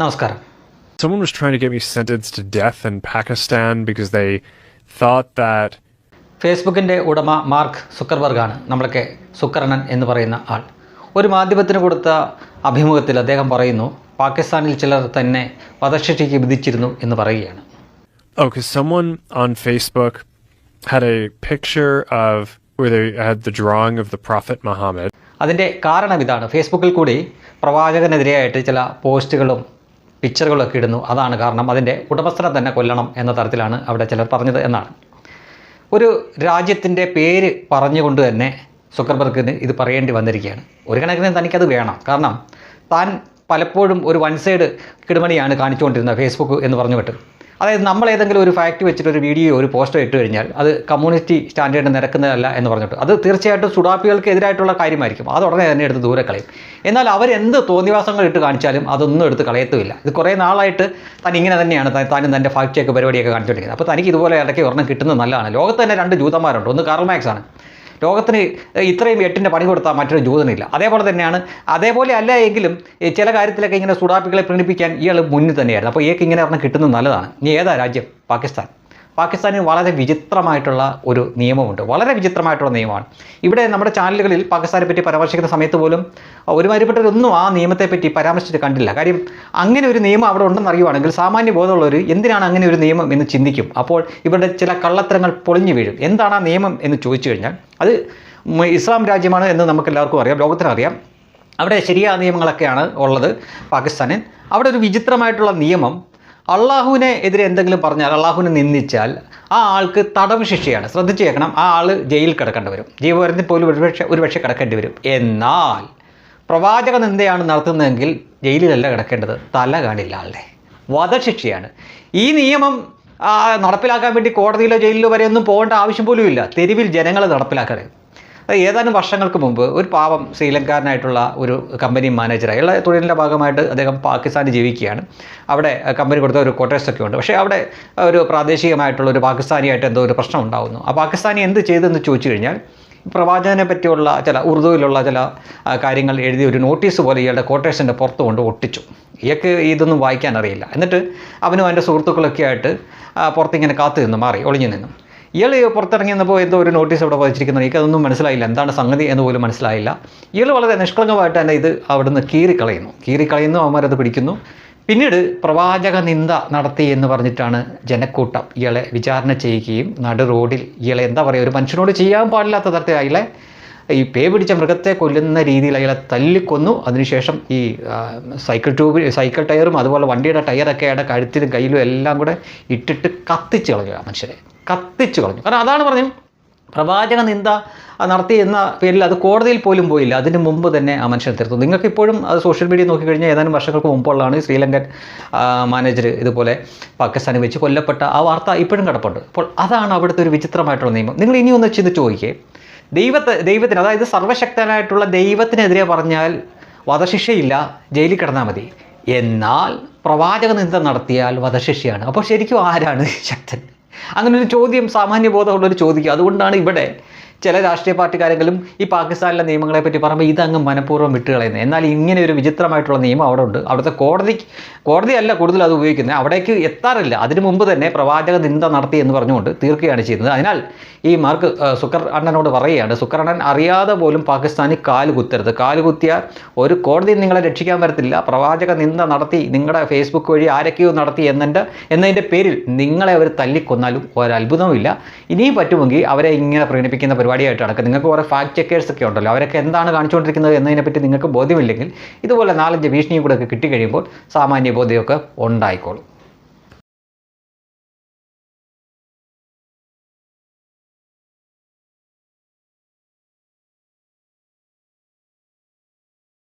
നമസ്കാരം Someone was trying to get me sentenced to death in Pakistan because they thought that ഫേസ്ബുക്കിന്റെ ഉടമ mark സുക്കർബർഗാണ് നമ്മളൊക്കെ സുക്കർണൻ എന്ന് പറയുന്ന ആൾ ഒരു മാധ്യമത്തിന് കൊടുത്ത അഭിമുഖത്തിൽ അദ്ദേഹം പറയുന്നു പാകിസ്ഥാനിൽ ചിലർ തന്നെ വധശിക്ഷയ്ക്ക് വിധിച്ചിരുന്നു എന്ന് പറയുകയാണ് Okay, someone on Facebook had a picture of where they had the drawing of the Prophet Muhammad, അതിന്റെ കാരണം ഇതാണ് ഫേസ്ബുക്കിൽ കൂടി പ്രവാചകനെതിരെയായിട്ട് ചില പോസ്റ്റുകളും പിക്ചറുകളൊക്കെ ഇടുന്നു. അതാണ് കാരണം അതിന്റെ ഉടമസ്ഥനെ തന്നെ കൊല്ലണം എന്ന തരത്തിലാണ് അവിടെ ചിലർ പറഞ്ഞത് എന്നാണ്. ഒരു രാജ്യത്തിന്റെ പേര് പറഞ്ഞുകൊണ്ട് തന്നെ സുക്കർബർഗിന് ഇത് പറയേണ്ടി വന്നിരിക്കുകയാണ്. ഒരു കണക്കിന് തനിക്കത് വേണം. കാരണം താൻ പലപ്പോഴും ഒരു വൺ സൈഡ് കിടുമണിയാണ് കാണിച്ചുകൊണ്ടിരുന്നത് ഫേസ്ബുക്ക് എന്ന് പറഞ്ഞു വിട്ട് അതായത് നമ്മൾ ഏതെങ്കിലും ഒരു ഫാക്റ്റ് വെച്ചിട്ട് ഒരു വീഡിയോ ഒരു പോസ്റ്റോ ഇട്ട് കഴിഞ്ഞാൽ അത് കമ്മ്യൂണിറ്റി സ്റ്റാൻഡേർഡ് നിരക്കുന്നതല്ല എന്ന് പറഞ്ഞിട്ട് അത് തീർച്ചയായിട്ടും സുഡാപ്പികൾക്ക് എതിരായിട്ടുള്ള കാര്യമായിരിക്കും. അത് ഉടനെ തന്നെ എടുത്ത് ദൂരെ കളയും. എന്നാൽ അവരെന്ത് തോന്നിവാസങ്ങൾ ഇട്ട് കാണിച്ചാലും അതൊന്നും എടുത്ത് കളയത്തുമില്ല. ഇത് കുറേ നാളായിട്ട് താൻ ഇങ്ങനെ തന്നെയാണ് താനും തന്റെ ഫാക്ട് ചെക്ക് പരിപാടിയൊക്കെ കാണിച്ചുകൊണ്ടിരിക്കുന്നത് അപ്പോൾ തനിക്ക് ഇതുപോലെ ഇടയ്ക്ക് ഒരെണ്ണം കിട്ടുന്നത് നല്ലതാണ്. ലോകത്ത് തന്നെ രണ്ട് ജൂതന്മാരുണ്ട്. ഒന്ന് കാർൽ മാക്സ് ആണ്. ലോകത്തിന് ഇത്രയും എട്ടിന്റെ പണി കൊടുത്താൽ മറ്റൊരു ജൂതനില്ല. അതേപോലെ തന്നെയാണ് അതേപോലെ അല്ല എങ്കിലും ചില കാര്യത്തിലൊക്കെ ഇങ്ങനെ സുഡാപ്പികളെ പ്രീണിപ്പിക്കാൻ ഇയാൾ മുന്നിൽ തന്നെയായിരുന്നു. അപ്പോൾ ഇയാൾക്ക് ഇങ്ങനെ പറഞ്ഞാൽ കിട്ടുന്നത് നല്ലതാണ്. ഇനി ഏതാ രാജ്യം? പാകിസ്ഥാൻ. പാകിസ്ഥാനിൽ വളരെ വിചിത്രമായിട്ടുള്ള ഒരു നിയമമുണ്ട്. വളരെ വിചിത്രമായിട്ടുള്ള നിയമമാണ്. ഇവിടെ നമ്മുടെ ചാനലുകളിൽ പാകിസ്ഥാനെ പറ്റി പരാമർശിക്കുന്ന സമയത്ത് പോലും ഒരുമാതിരിപ്പെട്ടവരൊന്നും ആ നിയമത്തെപ്പറ്റി പരാമർശിച്ചിട്ട് കണ്ടില്ല. കാര്യം അങ്ങനെ ഒരു നിയമം അവിടെ ഉണ്ടെന്ന് അറിയുവാണെങ്കിൽ സാമാന്യ ബോധമുള്ളവർ എന്തിനാണ് അങ്ങനെ ഒരു നിയമം എന്ന് ചിന്തിക്കും? അപ്പോൾ ഇവരുടെ ചില കള്ളത്തരങ്ങൾ പൊളിഞ്ഞു വീഴും. എന്താണ് ആ നിയമം എന്ന് ചോദിച്ചു കഴിഞ്ഞാൽ അത് ഇസ്ലാം രാജ്യമാണ് എന്ന് നമുക്ക് എല്ലാവർക്കും അറിയാം. ലോകത്തിനറിയാം അവിടെ ശരിയായ നിയമങ്ങളൊക്കെയാണ് ഉള്ളത് പാകിസ്ഥാനിൽ അവിടെ ഒരു വിചിത്രമായിട്ടുള്ള നിയമം അള്ളാഹുവിനെ എതിരെ എന്തെങ്കിലും പറഞ്ഞാൽ അള്ളാഹുവിനെ നിന്ദിച്ചാൽ ആ ആൾക്ക് തടവ് ശിക്ഷയാണ്. ശ്രദ്ധിച്ച് കേൾക്കണം ആ ആൾ ജയിലിൽ കിടക്കേണ്ടി വരും. ജീവപരത്തിൽ പോലും ഒരുപക്ഷെ ഒരുപക്ഷെ കിടക്കേണ്ടി വരും. എന്നാൽ പ്രവാചക നിന്ദയാണ് നടത്തുന്നതെങ്കിൽ ജയിലിലല്ല കിടക്കേണ്ടത്. തല കാണില്ല ആളുടെ. വധശിക്ഷയാണ്. ഈ നിയമം നടപ്പിലാക്കാൻ വേണ്ടി കോടതിയിലോ ജയിലിലോ വരെയൊന്നും പോകേണ്ട ആവശ്യം പോലും ഇല്ല തെരുവിൽ ജനങ്ങൾ നടപ്പിലാക്കരുത്. ഏതാനും വർഷങ്ങൾക്ക് മുമ്പ് ഒരു പാവം ശ്രീലങ്കാരനായിട്ടുള്ള ഒരു കമ്പനി മാനേജർ അയാളുടെ തൊഴിലിന്റെ ഭാഗമായിട്ട് അദ്ദേഹം പാകിസ്ഥാനിൽ ജീവിക്കുകയാണ്. അവിടെ കമ്പനി കൊടുത്ത ഒരു ഒക്കെ ഉണ്ട്. പക്ഷേ അവിടെ ഒരു പ്രാദേശികമായിട്ടുള്ള ഒരു പാകിസ്ഥാനിയായിട്ട് എന്തോ ഒരു പ്രശ്നം ഉണ്ടാകുന്നു ആ പാകിസ്ഥാനി എന്ത് ചെയ്തെന്ന് ചോദിച്ചു കഴിഞ്ഞാൽ പ്രവാചകനെ പറ്റിയുള്ള ചില ഉറുദുവിലുള്ള ചില കാര്യങ്ങൾ എഴുതി ഒരു നോട്ടീസ് പോലെ ഇയാളുടെ ക്വാർട്ടേഴ്സിന്റെ പുറത്ത് കൊണ്ട് ഒട്ടിച്ചു. ഇയാൾക്ക് ഇതൊന്നും വായിക്കാൻ അറിയില്ല. എന്നിട്ട് അവനും അവന്റെ സുഹൃത്തുക്കളൊക്കെ ആയിട്ട് പുറത്തിങ്ങനെ കാത്തു നിന്ന് മാറി ഒളിഞ്ഞു നിന്നു. ഇയാൾ പുറത്തിറങ്ങിയെന്നപ്പോൾ എന്തോ ഒരു നോട്ടീസ് അവിടെ പതിച്ചിരിക്കുന്നത് എനിക്ക് അതൊന്നും മനസ്സിലായില്ല. എന്താണ് സംഗതി എന്ന് പോലും മനസ്സിലായില്ല. ഇയാൾ വളരെ നിഷ്കളങ്കമായിട്ട് തന്നെ ഇത് അവിടുന്ന് കീറിക്കളയുന്നു. കീറിക്കളയുന്നു അവന്മാരത് പിടിക്കുന്നു. പിന്നീട് പ്രവാചക നിന്ദ നടത്തി എന്ന് പറഞ്ഞിട്ടാണ് ജനക്കൂട്ടം ഇയാളെ വിചാരണ ചെയ്യുകയും നടു റോഡിൽ ഇയാളെ എന്താ പറയുക ഒരു മനുഷ്യനോട് ചെയ്യാൻ പാടില്ലാത്ത തരത്തിൽ അയാളെ ഈ പേ പിടിച്ച മൃഗത്തെ കൊല്ലുന്ന രീതിയിൽ അയാളെ തല്ലിക്കൊന്നു. അതിനുശേഷം ഈ സൈക്കിൾ ട്യൂബ് സൈക്കിൾ ടയറും അതുപോലെ വണ്ടിയുടെ ടയറൊക്കെ അയാളുടെ കഴുത്തിലും കയ്യിലും എല്ലാം കൂടെ ഇട്ടിട്ട് കത്തിച്ച് കളയുക മനുഷ്യരെ. കത്തിച്ച് കളഞ്ഞു. കാരണം അതാണ് പറഞ്ഞു പ്രവാചക നിന്ദ നടത്തി എന്ന പേരിൽ അത് കോടതിയിൽ പോലും പോയില്ല. അതിന് മുമ്പ് തന്നെ ആ മനുഷ്യൻ തീർത്തു നിങ്ങൾക്ക് ഇപ്പോഴും അത് സോഷ്യൽ മീഡിയ നോക്കിക്കഴിഞ്ഞാൽ ഏതാനും വർഷങ്ങൾക്ക് മുമ്പുള്ളതാണ് ശ്രീലങ്കൻ മാനേജർ ഇതുപോലെ പാകിസ്ഥാനിൽ വെച്ച് കൊല്ലപ്പെട്ട ആ വാർത്ത ഇപ്പോഴും കിടപ്പുണ്ട്. അപ്പോൾ അതാണ് അവിടുത്തെ ഒരു വിചിത്രമായിട്ടുള്ള നിയമം. നിങ്ങൾ ഇനി ഒന്ന് ചിന്തിച്ച് ദൈവത്തെ ദൈവത്തിന് അതായത് സർവശക്തനായിട്ടുള്ള ദൈവത്തിനെതിരെ പറഞ്ഞാൽ വധശിക്ഷയില്ല ജയിലിൽ കിടന്നാൽ മതി. എന്നാൽ പ്രവാചക നിന്ദ നടത്തിയാൽ വധശിക്ഷയാണ്. അപ്പോൾ ശരിക്കും ആരാണ് ശക്തൻ? അങ്ങനെ ഒരു ചോദ്യം സാമാന്യബോധമുള്ളവർ ചോദിക്കും. അതുകൊണ്ടാണ് ഇവിടെ ചില രാഷ്ട്രീയ പാർട്ടിക്കാരെങ്കിലും ഈ പാകിസ്ഥാനിലെ നിയമങ്ങളെ പറ്റി പറയുമ്പോൾ ഇതങ്ങ് മനഃപൂർവം വിട്ടുകളയുന്നത് എന്നാൽ ഇങ്ങനെ ഒരു വിചിത്രമായിട്ടുള്ള നിയമം അവിടെ ഉണ്ട്. അവിടുത്തെ കോടതി കോടതിയല്ല കൂടുതൽ അത് ഉപയോഗിക്കുന്നത്. അവിടേക്ക് എത്താറില്ല. അതിനു മുമ്പ് തന്നെ പ്രവാചക നിന്ദ നടത്തി എന്ന് പറഞ്ഞുകൊണ്ട് തീർക്കുകയാണ് ചെയ്യുന്നത്. അതിനാൽ ഈ മാർക്ക് സുക്കർ അണ്ണനോട് പറയുകയാണ് സുക്കർ അണ്ണൻ അറിയാതെ പോലും പാകിസ്ഥാനി കാൽ കുത്തരുത്. കാൽ കുത്തിയാൽ ഒരു കോടതി നിങ്ങളെ രക്ഷിക്കാൻ വരത്തില്ല. പ്രവാചക നിന്ദ നടത്തി നിങ്ങളുടെ ഫേസ്ബുക്ക് വഴി ആരൊക്കെയോ നടത്തി എന്നതിന്റെ എന്നതിന്റെ പേരിൽ നിങ്ങളെ അവർ തല്ലിക്കൊന്നാലും ഒരത്ഭുതവുമില്ല. ഇനിയും പറ്റുമെങ്കിൽ അവരെ ഇങ്ങനെ പ്രീണിപ്പിക്കുന്ന പരിപാടിയായിട്ട് നടക്കുക നിങ്ങൾക്ക് കുറേ ഫാക്ട് ചെക്കേഴ്സ് ഒക്കെ ഉണ്ടല്ലോ. അവരൊക്കെ എന്താണ് കാണിച്ചുകൊണ്ടിരിക്കുന്നത് എന്നതിനെപ്പറ്റി നിങ്ങൾക്ക് ബോധ്യമില്ലെങ്കിൽ ഇതുപോലെ നാലഞ്ച് ഭീഷണിയും കൂടെ ഒക്കെ കിട്ടിക്കഴിയുമ്പോൾ സാമാന്യ ബോധ്യമൊക്കെ ഉണ്ടായിക്കോളും.